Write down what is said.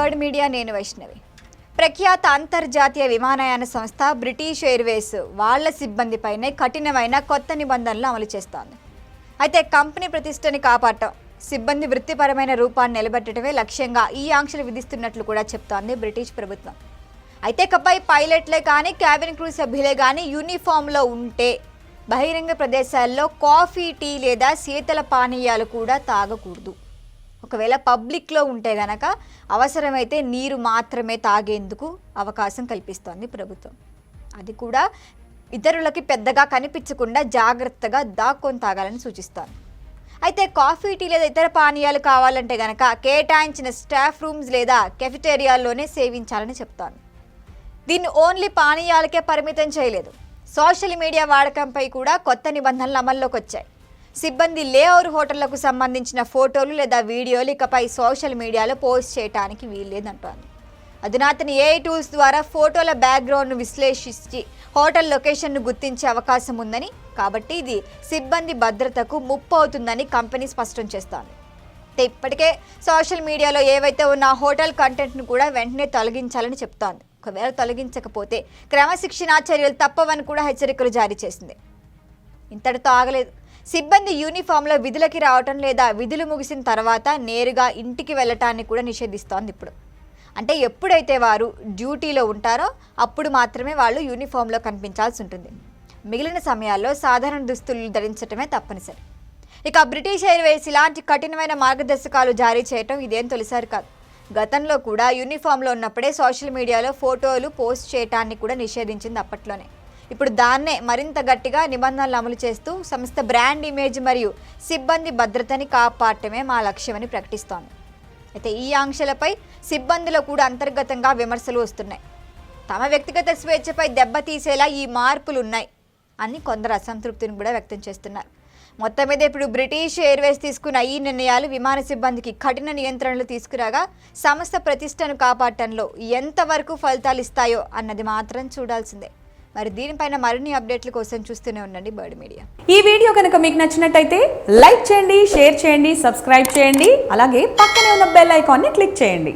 Bird media నేను వైష్ణవి. ప్రఖ్యాత అంతర్జాతీయ విమానయాన సంస్థ బ్రిటిష్ ఎయిర్వేస్ వాళ్ళ సిబ్బందిపైనే కఠినమైన కొత్త నిబంధనలు అమలు చేస్తోంది. అయితే కంపెనీ ప్రతిష్టని కాపాడటం సిబ్బంది వృత్తిపరమైన రూపాన్ని నిలబెట్టడమే లక్ష్యంగా ఈ ఆంక్షలు విధిస్తున్నట్లు కూడా చెప్తోంది బ్రిటిష్ ప్రభుత్వం. అయితే ఇకపై పైలట్లే కానీ క్యాబిన్ క్రూ సభ్యులే కానీ యూనిఫామ్లో ఉంటే బహిరంగ ప్రదేశాల్లో కాఫీ టీ లేదా శీతల పానీయాలు కూడా తాగకూడదు. ఒకవేళ పబ్లిక్లో ఉంటే గనక అవసరమైతే నీరు మాత్రమే తాగేందుకు అవకాశం కల్పిస్తోంది ప్రభుత్వం. అది కూడా ఇతరులకి పెద్దగా కనిపించకుండా జాగ్రత్తగా దాక్కొని తాగాలని సూచిస్తోంది. అయితే కాఫీ టీ లేదా ఇతర పానీయాలు కావాలంటే గనక కేటాయించిన స్టాఫ్ రూమ్స్ లేదా కెఫిటేరియాల్లోనే సేవించాలని చెప్తాను దీన్ని ఓన్లీ పానీయాలకే పరిమితం చేయలేదు. సోషల్ మీడియా వాడకంపై కూడా కొత్త నిబంధనలు అమల్లోకి వచ్చాయి సిబ్బంది లేఅవుట్ హోటళ్ళకు సంబంధించిన ఫోటోలు లేదా వీడియోలు ఇకపై సోషల్ మీడియాలో పోస్ట్ చేయడానికి వీల్లేదంటోంది. అధునాతన ఏఐ టూల్స్ ద్వారా ఫోటోల బ్యాక్గ్రౌండ్ను విశ్లేషించి హోటల్ లొకేషన్ను గుర్తించే అవకాశం ఉందని కాబట్టి ఇది సిబ్బంది భద్రతకు ముప్పు అవుతుందని కంపెనీ స్పష్టం చేస్తోంది. అయితే ఇప్పటికే సోషల్ మీడియాలో ఏవైతే ఉన్న హోటల్ కంటెంట్ను కూడా వెంటనే తొలగించాలని చెప్తోంది. ఒకవేళ తొలగించకపోతే క్రమశిక్షణా చర్యలు తప్పవని కూడా హెచ్చరికలు జారీ చేసింది. ఇంతటితో ఆగలేదు. సిబ్బంది యూనిఫామ్లో విధులకి రావటం లేదా విధులు ముగిసిన తర్వాత నేరుగా ఇంటికి వెళ్ళటాన్ని కూడా నిషేధిస్తోంది ఇప్పుడు. అంటే ఎప్పుడైతే వారు డ్యూటీలో ఉంటారో అప్పుడు మాత్రమే వాళ్ళు యూనిఫామ్లో కనిపించాల్సి ఉంటుంది. మిగిలిన సమయాల్లో సాధారణ దుస్తులు ధరించటమే తప్పనిసరి. ఇక బ్రిటిష్ ఎయిర్వేస్ ఇలాంటి కఠినమైన మార్గదర్శకాలు జారీ చేయటం ఇదేం తొలిసారి కాదు. గతంలో కూడా యూనిఫామ్లో ఉన్నప్పుడే సోషల్ మీడియాలో ఫోటోలు పోస్ట్ చేయటాన్ని కూడా నిషేధించింది అప్పట్లోనే. ఇప్పుడు దాన్నే మరింత గట్టిగా నిబంధనలు అమలు చేస్తూ సంస్థ బ్రాండ్ ఇమేజ్ మరియు సిబ్బంది భద్రతని కాపాడటమే మా లక్ష్యమని ప్రకటిస్తోంది. అయితే ఈ ఆంక్షలపై సిబ్బందిలో కూడా అంతర్గతంగా విమర్శలు వస్తున్నాయి. తమ వ్యక్తిగత స్వేచ్ఛపై దెబ్బతీసేలా ఈ మార్పులు ఉన్నాయి అని కొందరు అసంతృప్తిని కూడా వ్యక్తం చేస్తున్నారు. మొత్తం మీద ఇప్పుడు బ్రిటిష్ ఎయిర్వేస్ తీసుకున్న ఈ నిర్ణయాలు విమాన సిబ్బందికి కఠిన నియంత్రణలు తీసుకురాగా సంస్థ ప్రతిష్టను కాపాడటంలో ఎంతవరకు ఫలితాలు ఇస్తాయో అన్నది మాత్రం చూడాల్సిందే. మరి దీనిపైన మరిన్ని అప్డేట్ల కోసం చూస్తూనే ఉండండి బర్డ్ మీడియా. ఈ వీడియో కనుక మీకు నచ్చినట్టయితే లైక్ చేయండి షేర్ చేయండి సబ్స్క్రైబ్ చేయండి అలాగే పక్కనే ఉన్న బెల్ ఐకాన్ని క్లిక్ చేయండి.